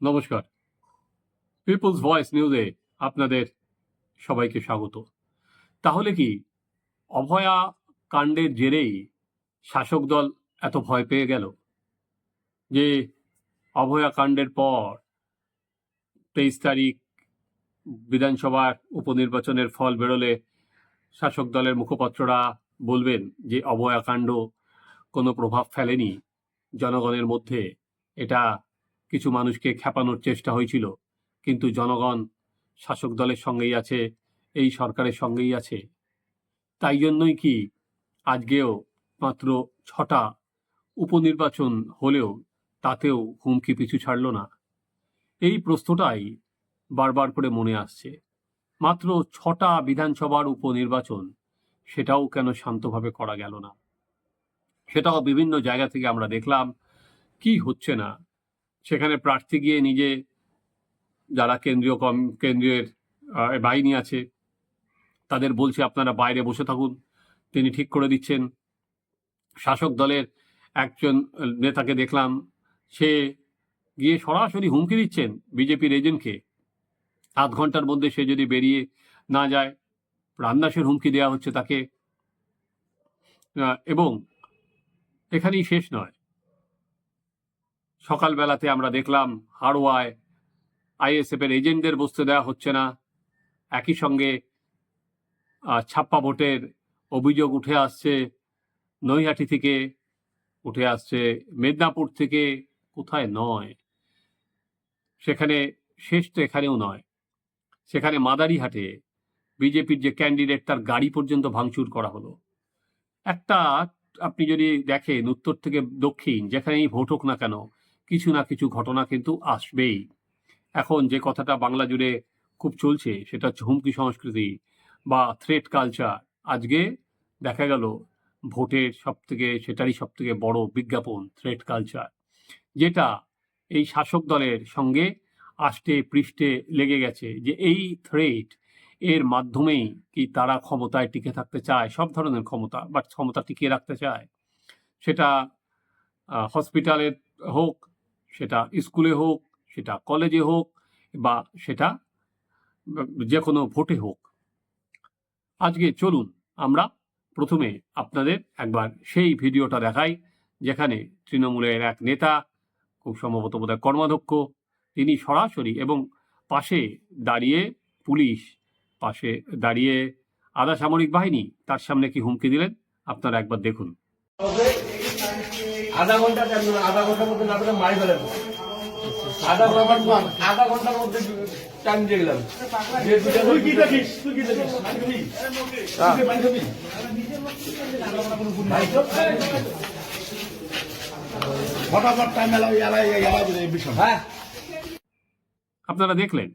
নমস্কার। People's voice নিউজে আপনাদের সবাইকে স্বাগত। তাহলে কি অভয়া কাণ্ডের জেরেই শাসক দল এত ভয় পেয়ে গেল? যে অভয়া কাণ্ডের পর তেইশ তারিখ বিধানসভার উপনির্বাচনের ফল বেরোলে শাসক দলের মুখপাত্ররা বলবেন যে, অভয়া কাণ্ড কোনো প্রভাব ফেলেনি। জনগণের মধ্যে এটা কিছু মানুষকে খেপানোর চেষ্টা হয়েছিল, কিন্তু জনগণ শাসক দলের সঙ্গেই আছে, এই সরকারের সঙ্গেই আছে। তাই জন্যই কি আজকেও মাত্র ছটা উপনির্বাচন হলেও তাতেও হুমকি পিছু ছাড়ল না। এই প্রশ্নটাই বারবার করে মনে আসছে। মাত্র ছটা বিধানসভার উপনির্বাচন, সেটাও কেন শান্তভাবে করা গেল না? সেটাও বিভিন্ন জায়গা থেকে আমরা দেখলাম, কি হচ্ছে না? সেখানে প্রার্থী গিয়ে নিজে যারা কেন্দ্রীয় কম কেন্দ্রের বাহিনী আছে, তাদের বলছে, আপনারা বাইরে বসে থাকুন। তিনি ঠিক করে দিচ্ছেন। শাসক দলের একজন নেতাকে দেখলাম, সে গিয়ে সরাসরি হুমকি দিচ্ছেন বিজেপির এজেন্টকে। আধ ঘণ্টার মধ্যে সে যদি বেরিয়ে না যায় প্রাণনাশের হুমকি দেওয়া হচ্ছে তাকে। এবং এখানেই শেষ নয়। সকালবেলাতে আমরা দেখলাম হাড়োয়ায় আইএসএফ এর এজেন্টদের বসতে দেওয়া হচ্ছে না। একই সঙ্গে ছাপ্পা ভোটের অভিযোগ উঠে আসছে। নৈহাটি থেকে উঠে আসছে। মেদিনীপুর থেকে কোথায় নয়? সেখানে শেষ তো এখানেও নয়। সেখানে মাদারিহাটে বিজেপির যে ক্যান্ডিডেট, তার গাড়ি পর্যন্ত ভাঙচুর করা হলো। একটা, আপনি যদি দেখেন উত্তর থেকে দক্ষিণ, যেখানেই ভোট হোক না কেন কিছু না কিছু ঘটনা কিন্তু আসবেই। এখন যে কথাটা বাংলা জুড়ে খুব চলছে, সেটা হচ্ছে হুমকি সংস্কৃতি বা থ্রেট কালচার আজকে দেখা গেল ভোটের সব থেকে সেটারই সব থেকে বড় বিজ্ঞাপন থ্রেট কালচার যেটা এই শাসক দলের সঙ্গে আষ্টে পৃষ্ঠে লেগে গেছে যে এই থ্রেট এর মাধ্যমেই কি তারা ক্ষমতায় টিকে থাকতে চায়, সব ধরনের ক্ষমতা বাট ক্ষমতা টিকিয়ে রাখতে চায়। সেটা হসপিটালের হোক সেটা স্কুলে হোক, সেটা কলেজে হোক, বা সেটা যে কোনো ভোটে হোক। আজকে চলুন, আমরা প্রথমে আপনাদের একবার সেই ভিডিওটা দেখাই, যেখানে তৃণমূলের এক নেতা, খুব সম্ভবত বোধহয় কর্মাধ্যক্ষ, তিনি সরাসরি এবং পাশে দাঁড়িয়ে পুলিশ, পাশে দাঁড়িয়ে আধা সামরিক বাহিনী, তার সামনে কি হুমকি দিলেন? আপনারা একবার দেখুন। আধা ঘণ্টা আধা ঘণ্টার মধ্যে না পেলে মারি ফেলেন। আধা ঘণ্টা আধা ঘণ্টার মধ্যে টাইম দিয়ে গেলাম তুই কি দেখিস? তুই কি দেখিস? ফটাফট টাইম এলাই এলাই এলাই বিষয়। হ্যাঁ। আপনারা দেখলেন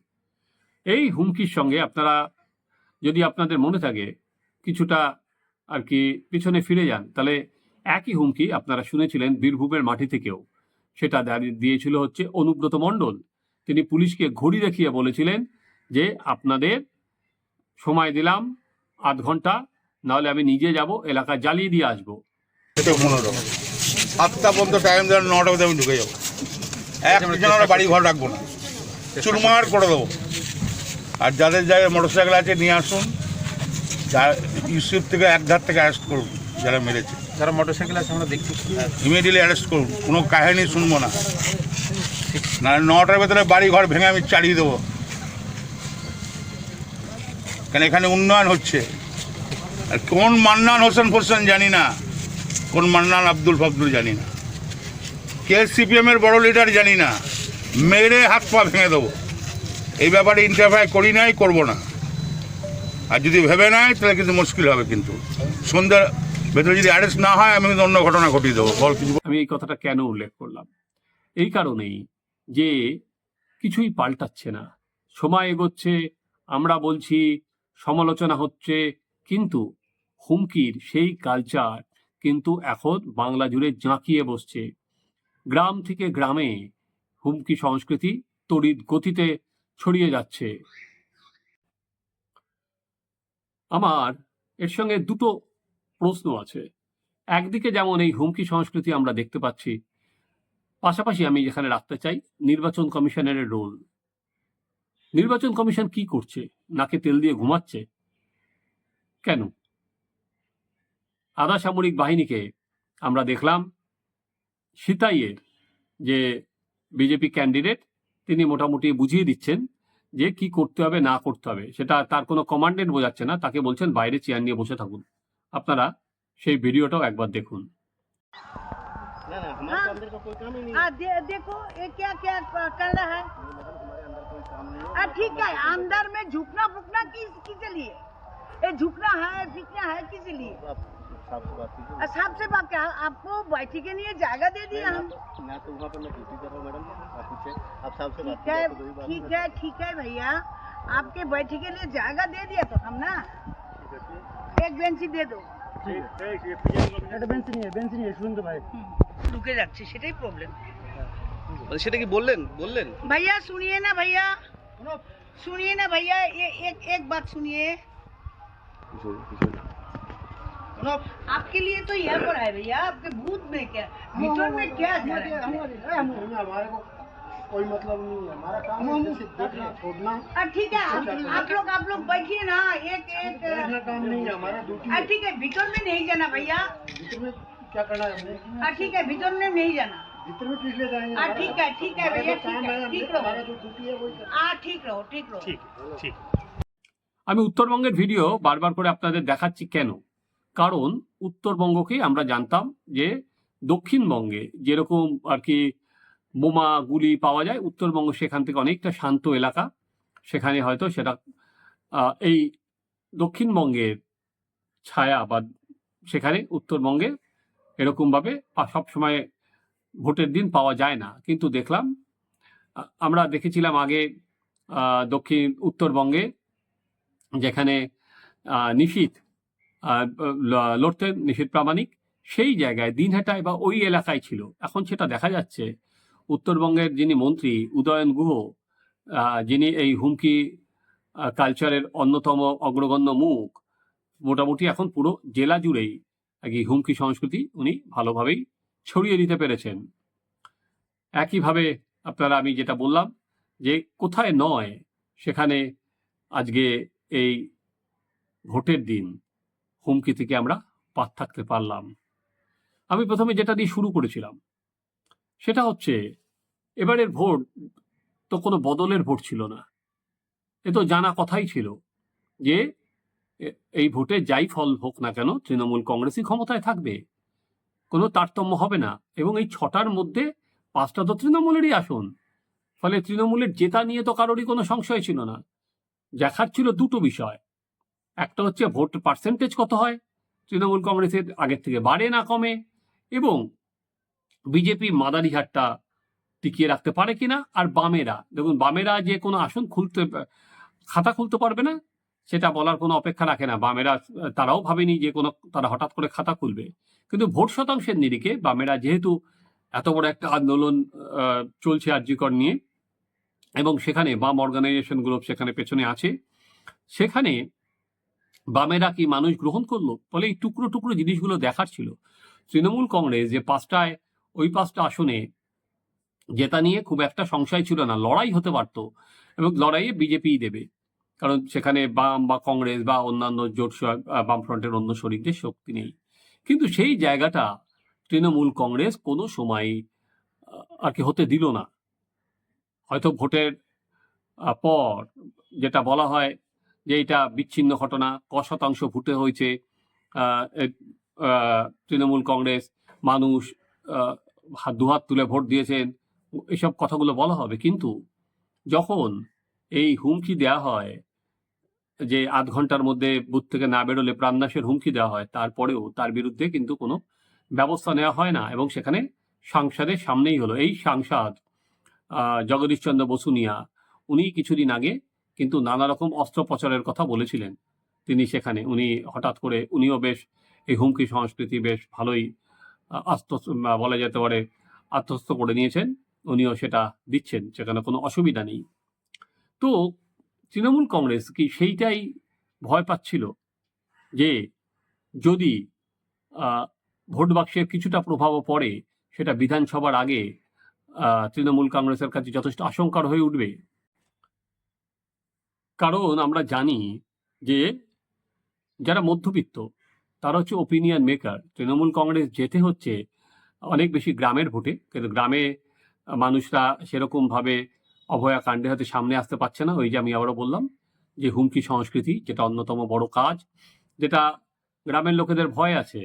এই হুমকির সঙ্গে আপনারা যদি আপনাদের মনে থাকে কিছুটা আর কি পিছনে ফিরে যান তাহলে একই হুমকি আপনারা শুনেছিলেন বীরভূমের মাটি থেকেও। সেটা দিয়েছিল হচ্ছে অনুব্রত মণ্ডল। তিনি পুলিশকে ঘড়ি দেখিয়ে বলেছিলেন যে, আপনাদের সময় দিলাম আধ ঘণ্টা, নাহলে আমি নিজে যাব, এলাকা জ্বালিয়ে দিয়ে আসব। সাতটা পর্যন্ত টাইম দেওয়ার নটা মধ্যে আমি ঢুকে যাব। এক জনের বাড়ি ঘর রাখব না। চুরমার করে দেবো। আর যাদের জায়গায় মোটর সাইকেল আছে, নিয়ে আসুন। ইউসুফ থেকে এক ধার থেকে অ্যারেস্ট করুন, যারা মেরেছে। যারা মোটরসাইকেল আছে, আমরা দেখছি। ইমিডিয়েটলি অ্যারেস্ট করুন। কোনো কাহিনী শুনব না। না, নটার ভেতরে বাড়ি ঘর ভেঙে আমি চালিয়ে দেবো। কেন এখানে উন্নয়ন হচ্ছে? আর কোন মান্নান হোসেন ফোসেন জানি না। কোন মান্নান আব্দুল ফাবদুল জানি না। কে সিপিএম এর বড় লিডার জানি না। মেরে হাত পা ভেঙে দেবো। এই ব্যাপারে ইন্টারফায়ার করি নাই, করব না। আর যদি ভেবে নেয় তাহলে কিন্তু মুশকিল হবে কিন্তু। সন্ধ্যার ভেতরে যদি অ্যারেস্ট না হয়, আমি অন্য ঘটনা ঘটিয়ে দেবো। বল কিছু আমি এই কথাটা কেন উল্লেখ করলাম? এই কারণেই যে কিছুই পাল্টাচ্ছে না। সময় এগোচ্ছে, আমরা বলছি সমালোচনা হচ্ছে, কিন্তু হুমকির সেই কালচার কিন্তু এখন বাংলা জুড়ে জাঁকিয়ে বসছে। গ্রাম থেকে গ্রামে হুমকি সংস্কৃতি তড়িৎ গতিতে ছড়িয়ে যাচ্ছে। আমার এর সঙ্গে দুটো প্রশ্ন আছে। একদিকে যেমন এই হুমকি সংস্কৃতি আমরা দেখতে পাচ্ছি, পাশাপাশি আমি যেখানে রাখতে চাই নির্বাচন কমিশনের রোল নির্বাচন কমিশন কি করছে? নাকে তেল দিয়ে ঘুমাচ্ছে? কেন? আধা সামরিক বাহিনীকে আমরা দেখলাম সিতাইয়ের যে বিজেপি ক্যান্ডিডেট তিনি মোটামুটি বুঝিয়ে দিচ্ছেন যে কি করতে হবে, না করতে হবে। সেটা তার কোনো কমান্ডেন্ট বোঝাচ্ছে না, তাকে বলছেন বাইরে চেয়ার নিয়ে বসে থাকুন। আপনারা সেই ভিডিওটাও একবার দেখুন ना ना हमारे हाँ। तो अंदर का कोई काम ही नहीं हाँ दे, देखो ये क्या क्या कर रहा है मैडम हमारे अंदर कोई काम नहीं है हाँ, ठीक है अंदर में झुकना फुकना किस किस लिए ये झुकना है फिकना है किस लिए आप साहब से बात कीजिए और साहब से बात क्या आपको बैठी के लिए जगह दे दिया मैं हम तो- मैं तो वहाँ पर मैं ड्यूटी कर रहा हूँ मैडम आप पूछे आप साहब से बात ठीक है कीजिए तो वही बात ठीक है ठीक है भैया आपके बैठी के लिए जगह दे दिया तो हम ना एक बेंची दे दो এটা বেঞ্চ নিয়ে বেঞ্চ নিয়ে শুনুন তো ভাই হুম, ঢুকে যাচ্ছে সেটাই প্রবলেম সেটা কি বললেন বললেন भैया सुनिए ना भैया सुनिए ना भैया ये एक एक बात सुनिए आपके लिए तो यहाँ पर है भैया आपके बूथ में क्या भीतर में क्या जा रहा है हमारे को कोई मतलब नहीं है हमारा काम है सिर्फ देखना छोड़ना हाँ, ठीक है आप, आप लोग आप लोग बैठिए ना एक एक देखना काम नहीं है हमारा ड्यूटी हाँ, ठीक है भीतर में नहीं जाना भैया भीतर में क्या करना है हमने हाँ ठीक है भीतर में नहीं जाना भीतर में किस लिए जाएंगे हाँ ठीक है ठीक है भैया ठीक है ठीक हमारा रहो जो ड्यूटी है वही हाँ ठीक रहो ठीक रहो আমি উত্তরবঙ্গের ভিডিও বারবার করে আপনাদের দেখাচ্ছি কেন কারণ উত্তরবঙ্গকে আমরা জানতাম যে দক্ষিণবঙ্গে যেরকম আর কি বোমা গুলি পাওয়া যায়। উত্তরবঙ্গ সেখান থেকে অনেকটা শান্ত এলাকা। সেখানে হয়তো সেটা এই দক্ষিণবঙ্গের ছায়া বা সেখানে উত্তরবঙ্গে এরকমভাবে সব সময় ভোটের দিন পাওয়া যায় না। কিন্তু দেখলাম আমরা দেখেছিলাম আগে দক্ষিণ, উত্তরবঙ্গে যেখানে ল- লড়তেন নিশীথ প্রামাণিক, সেই জায়গায় দিনহাটায় বা ওই এলাকায় ছিল। এখন সেটা দেখা যাচ্ছে উত্তরবঙ্গের যিনি মন্ত্রী উদয়ন গুহ যিনি এই হুমকি কালচারের অন্যতম অগ্রগণ্য মুখ, মোটামুটি এখন পুরো জেলা জুড়েই এই হুমকি সংস্কৃতি উনি ভালোভাবেই ছড়িয়ে দিতে পেরেছেন। একইভাবে আপনারা আমি যেটা বললাম যে কোথায় নয়, সেখানে আজকে এই ভোটের দিন হুমকি থেকে আমরা পাত থাকতে পারলাম। আমি প্রথমে যেটা দিয়ে শুরু করেছিলাম সেটা হচ্ছে, এবারের ভোট তো কোনো বদলের ভোট ছিল না। এ তো জানা কথাই ছিল যে এই ভোটে যাই ফল হোক না কেন তৃণমূল কংগ্রেসই ক্ষমতায় থাকবে। কোনো তারতম্য হবে না এবং এই ছটার মধ্যে পাঁচটা তো তৃণমূলেরই আসন। ফলে তৃণমূলের জেতা নিয়ে তো কারোরই কোনো সংশয় ছিল না। দেখার ছিল দুটো বিষয়। একটা হচ্ছে ভোট পার্সেন্টেজ কত হয়? তৃণমূল কংগ্রেসের আগের থেকে বাড়ে না কমে এবং বিজেপি মাদারিহাটটা টিকিয়ে রাখতে পারে কিনা? আর বামেরা, দেখুন, বামেরা যে কোনো আসন খুলতে, খাতা খুলতে পারবে না, সেটা বলার কোনো অপেক্ষা রাখে না। বামেরা, তারাও ভাবেনি যে কোনো, তারা হঠাৎ করে খাতা খুলবে। কিন্তু ভোট শতাংশের নিরিখে বামেরা যেহেতু এত বড় একটা আন্দোলন চলছে আর্যিকর নিয়ে, এবং সেখানে বাম অর্গানাইজেশনগুলো সেখানে পেছনে আছে, সেখানে বামেরা কি মানুষ গ্রহণ করল? ফলে এই টুকরো টুকরো জিনিসগুলো দেখার ছিল। তৃণমূল কংগ্রেস যে পাঁচটায় ওই পাঁচটা আসনে জেতা নিয়ে খুব একটা সংশয় ছিল না, লড়াই হতে পারত এবং লড়াইয়ে বিজেপিই দেবে। কারণ সেখানে বাম বা কংগ্রেস বা অন্যান্য জোট বামফ্রন্টের অন্য শরিকদের শক্তি নেই। কিন্তু সেই জায়গাটা তৃণমূল কংগ্রেস কোনো সময় আর কি হতে দিল না। হয়তো ভোটের পর যেটা বলা হয় যে এটা বিচ্ছিন্ন ঘটনা, ক শতাংশ ভোটে হয়েছে তৃণমূল কংগ্রেস মানুষ দুহাত তুলে ভোট দিয়েছেন, এসব কথাগুলো বলা হবে। কিন্তু যখন এই হুমকি দেওয়া হয়, যে আধ ঘণ্টার মধ্যে বুথ থেকে না বেরোলে প্রাণনাশের হুমকি দেওয়া হয়, তারপরেও তার বিরুদ্ধে কিন্তু কোনো ব্যবস্থা নেওয়া হয় না এবং সেখানে সাংসদের সামনেই হলো। এই সাংসদ জগদীশচন্দ্র বসুনিয়া উনি কিছুদিন আগে কিন্তু নানা রকম অস্ত্রোপচারের কথা বলেছিলেন। তিনি সেখানে, উনি হঠাৎ করে, উনিও বেশ, এই হুমকি সংস্কৃতি বেশ ভালোই আহ, বলা যেতে পারে আত্মস্থ করে নিয়েছেন। উনিও সেটা দিচ্ছেন সেখানে কোনো অসুবিধা নেই। তো তৃণমূল কংগ্রেস কি সেইটাই ভয় পাচ্ছিল যে যদি ভোট বাক্সের কিছুটা প্রভাবও পড়ে সেটা বিধানসভার আগে তৃণমূল কংগ্রেসের কাছে যথেষ্ট আশঙ্কার হয়ে উঠবে? কারণ আমরা জানি যে যারা মধ্যবিত্ত তারা হচ্ছে ওপিনিয়ন মেকার তৃণমূল কংগ্রেস যেতে হচ্ছে অনেক বেশি গ্রামের ভোটে, কিন্তু গ্রামে মানুষরা সেরকমভাবে অভয়া কাণ্ডে হয়তো সামনে আসতে পারছে না, ওই যে আমি আবারও বললাম যে হুমকি সংস্কৃতি, যেটা অন্যতম বড় কাজ, যেটা গ্রামের লোকেদের ভয় আছে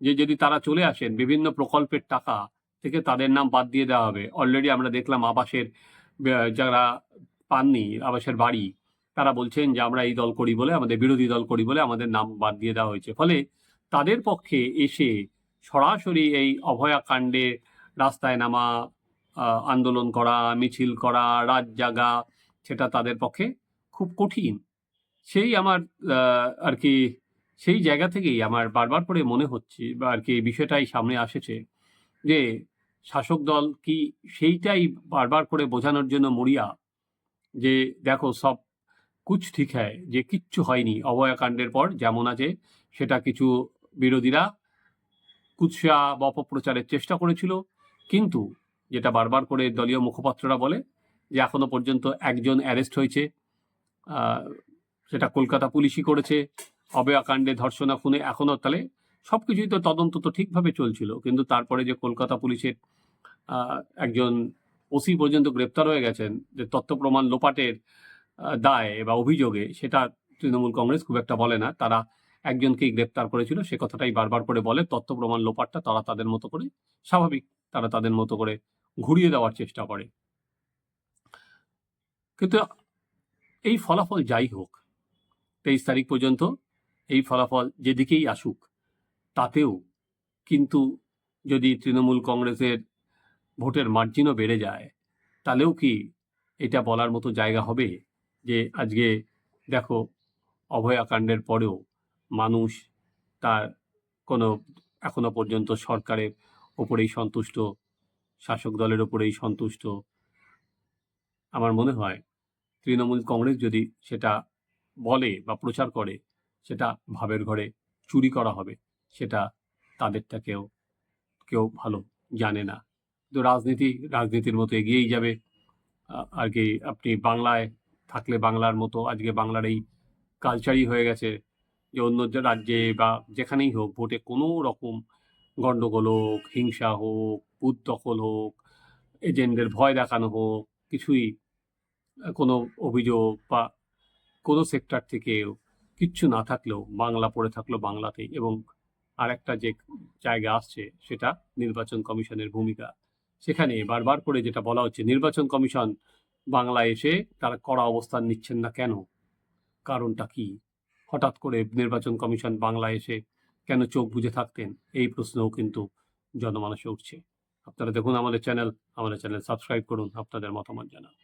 যে যদি তারা চলে আসেন, বিভিন্ন প্রকল্পের টাকা থেকে তাদের নাম বাদ দিয়ে দেওয়া হবে। অলরেডি আমরা দেখলাম আবাসের যারা পাননি, আবাসের বাড়ি, তারা বলছেন যে আমরা এই দল করি বলে, আমাদের বিরোধী দল করি বলে আমাদের নাম বাদ দিয়ে দেওয়া হয়েছে। ফলে তাদের পক্ষে এসে সরাসরি এই অভয়া কাণ্ডে রাস্তায় নামা আন্দোলন করা, মিছিল করা, রাত জাগা, সেটা তাদের পক্ষে খুব কঠিন। সেই আমার আর কি, সেই জায়গা থেকেই আমার বারবার করে মনে হচ্ছে বা আর কি বিষয়টাই সামনে আসেছে যে শাসক দল কি সেইটাই বারবার করে বোঝানোর জন্য মরিয়া যে দেখো সব কুছ ঠিক হ্যায়, যে কিচ্ছু হয়নি, অভয়াকাণ্ডের পর যেমন আছে, সেটা কিছু বিরোধীরা কুৎসা বা অপপ্রচারের চেষ্টা করেছিল, কিন্তু যেটা বারবার করে দলীয় মুখপাত্ররা বলে, যে এখনও পর্যন্ত একজন অ্যারেস্ট হয়েছে সেটা কলকাতা পুলিশই করেছে অভয়াকাণ্ডে ধর্ষণা খুনে এখনও তাহলে সব কিছুই তো তদন্ত তো ঠিকভাবে চলছিল, কিন্তু তারপরে যে কলকাতা পুলিশের একজন ওসি পর্যন্ত গ্রেপ্তার হয়ে গেছেন, যে তথ্য প্রমাণ লোপাটের দায় বা অভিযোগে, সেটা তৃণমূল কংগ্রেস খুব একটা বলে না, তারা একজনকেই গ্রেপ্তার করেছিল, সে কথাটাই বারবার করে বলে, তথ্য প্রমাণ লোপাটটা তারা তাদের মতো করে, স্বাভাবিক তারা তাদের মতো করে ঘুরিয়ে দেওয়ার চেষ্টা করে। কিন্তু এই ফলাফল যাই হোক, তেইশ তারিখ পর্যন্ত এই ফলাফল যেদিকেই আসুক, তাতেও কিন্তু যদি তৃণমূল কংগ্রেসের ভোটের মার্জিনও বেড়ে যায়, তাহলেও কি এটা বলার মতো জায়গা হবে যে আজকে দেখো অভয়াকাণ্ডের পরেও মানুষ তার কোনো এখনও পর্যন্ত সরকারের ওপরেই সন্তুষ্ট, শাসক দলের ওপরেই সন্তুষ্ট। আমার মনে হয় তৃণমূল কংগ্রেস যদি সেটা বলে বা প্রচার করে, সেটা ভাবের ঘরে চুরি করা হবে, সেটা তাদেরটা কেউ কেউ ভালো জানে না। তো রাজনীতি, রাজনীতির মতো এগিয়েই যাবে। আর কি আপনি বাংলায় থাকলে বাংলার মতো, আজকে বাংলার এই কালচারই হয়ে গেছে। যে অন্য রাজ্যে বা যেখানেই হোক ভোটে কোনো রকম গণ্ডগোল হোক, হিংসা হোক বুথ দখল হোক, এজেন্টদের ভয় দেখানো হোক, কিছুই কোনো অভিযোগ বা কোনো সেক্টর থেকে কিচ্ছু না থাকলেও বাংলা পড়ে থাকল বাংলাতেই এবং আরেকটা যে জায়গা আসছে সেটা নির্বাচন কমিশনের ভূমিকা। সেখানে বারবার করে যেটা বলা হচ্ছে নির্বাচন কমিশন বাংলায় এসে তারা কড়া অবস্থান নিচ্ছেন না কেন? কারণটা কি? হঠাৎ করে নির্বাচন কমিশন বাংলায় এসে কেন চোখ বুঝে থাকতেন? এই প্রশ্নও কিন্তু জনমানসে উঠছে। আপনারা দেখুন আমাদের চ্যানেল। আমাদের চ্যানেল সাবস্ক্রাইব করুন, আপনাদের মতামত জানান।